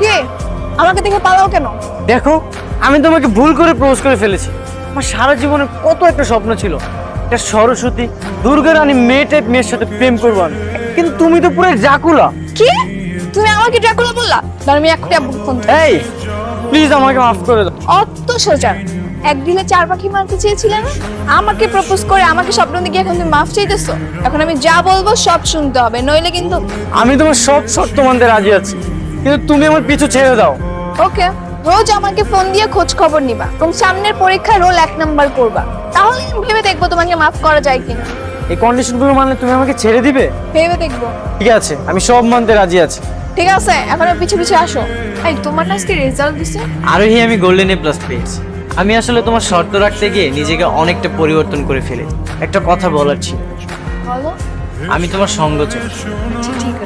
কে? আমাকে দেখে পালাও কেন? দেখো আমি তোমাকে ভুল করে প্রপোজ করে ফেলেছি। আমার সারা জীবনে কত একটা স্বপ্ন ছিল। একটা সরস্বতী দুর্গা রানী মেয়ে টাইপ মেয়ের সাথে প্রেম করব আমি। কিন্তু তুমি তো পুরো জাকুলা কি? তুমি আমাকে ড্রাকুলা বললা? তাহলে আমি একটা ফোন এই প্লিজ আমাকে মাফ করে দাও। অত সোজা। এক দিলে চার পাখি মারতে চেয়েছিলে না? আমাকে প্রপোজ করে আমাকে স্বপ্ন দেখে এখন তুমি মাফ চাইতেছো? এখন আমি যা বলব সব শুনতে হবে। নইলে কিন্তু আমি তোমার সব শর্ত মানতে রাজি আছি। কিন্তু তুমি আমার পিছু ছেড়ে দাও। ওকে রোজ আমাকে ফোন দিয়ে খোঁজ খবর নিবা এবং সামনের পরীক্ষায় রোল এক নাম্বার করবা। তাহলে আমি ভেবে দেখব তোমাকে মাফ করা যায় কিনা। এই কন্ডিশন কন্ডিশনগুলো মানলে তুমি আমাকে ছেড়ে দিবে? ভেবে দেখব। ঠিক আছে আমি সব মানতে রাজি আছি। ঠিক আছে এখন পিছু পিছে আসো। এই তোমার না আজকে রেজাল্ট দিছে? আরোহী আমি গোল্ডেন এ প্লাস পেয়েছি। আমি আসলে তোমার শর্ত রাখতে গিয়ে নিজেকে অনেকটা পরিবর্তন করে ফেলেছি একটা কথা বলার ছিল। বলো। আমি তোমার সঙ্গ চাই। ঠিক ঠিক